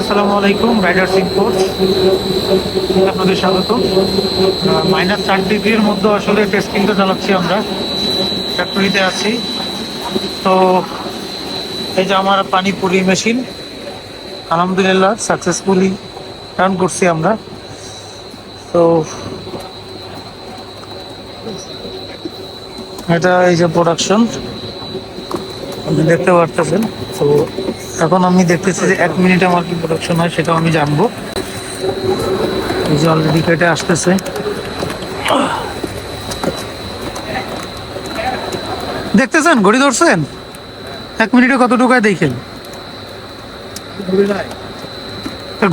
আসসালামু আলাইকুম Riders import আপনাদের স্বাগত। মাইনাস চার ডিগ্রির মধ্যে আসলে টেস্টিংটা চালাচ্ছি আমরা। ফ্যাক্টরিতে আছি। তো এই যে আমার পানিপুরি মেশিন আলহামদুলিল্লাহ সাকসেসফুলি রান করছি আমরা। তো এটা এই যে প্রোডাকশন আপনি দেখতে পারতেছেন। তো এখন আমি দেখতেছি যে এক মিনিট আমার কি প্রোডাকশন হয় সেটাও আমি জানব। এই যে অলরেডি কেটে আসতেছে। দেখতেছেন? ঘড়ি ধরছেন? এক মিনিটে কতটুকু হয় দেখেন।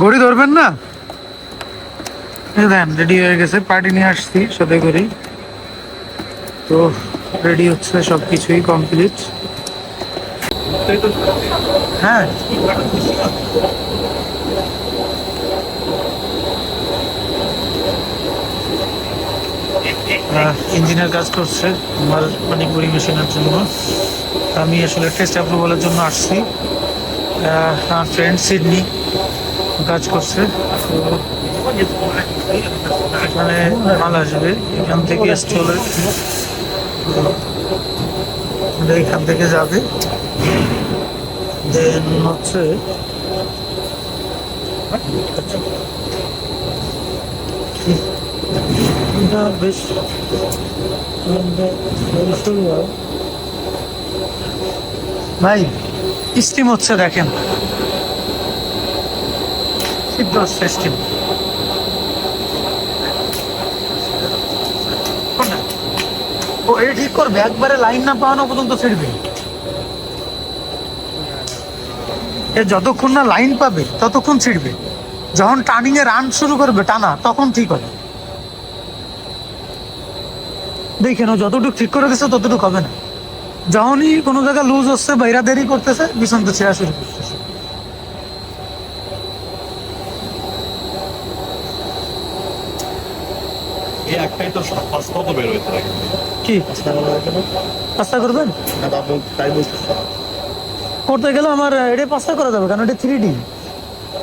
ঘড়ি ধরবেন না? দেন রেডি হয়ে গেছে। পার্টি নিয়ে আসছি, সাথে করেই। তো রেডি হচ্ছে সব কিছুই কমপ্লিট হ্যাঁ। ইঞ্জিনিয়ার কাজ করছে আমার মানে মেশিনের জন্য। আমি আসলে টেস্ট অ্যাপ্রুভালের জন্য আসছি। আমার ফ্রেন্ড সিডনি কাজ করছে। এখানে মাল আসবে। এখান থেকে স্টলে এখান থেকে যাবে। দেন হচ্ছে বেশ ভাই স্টিম হচ্ছে দেখেন। স্টিম। এটা ঠিক করবে, একবারে লাইন না পাওয়ানো পর্যন্ত ছেড়বে। এ যতক্ষণ না লাইন পাবে, ততক্ষণ ছিড়বে। যখন টার্নিং এ রান শুরু করবে টানা, তখন ঠিক হবে। দেখেন ও যতটুকু ঠিক করে দিচ্ছে ততটুকু হবে না। যখনই কোনো জায়গায় লুজ হচ্ছে বাইরা দেরি করতেছে পিছন তো ছেঁড়া শুরু করতেছে। একটাই তো পাঁচ কত বের হইতে লাগে কি? পাস্তা করবেন? করতে গেলে আমার এটা পাস্তা করা যাবে কারণ এটা থ্রি ডি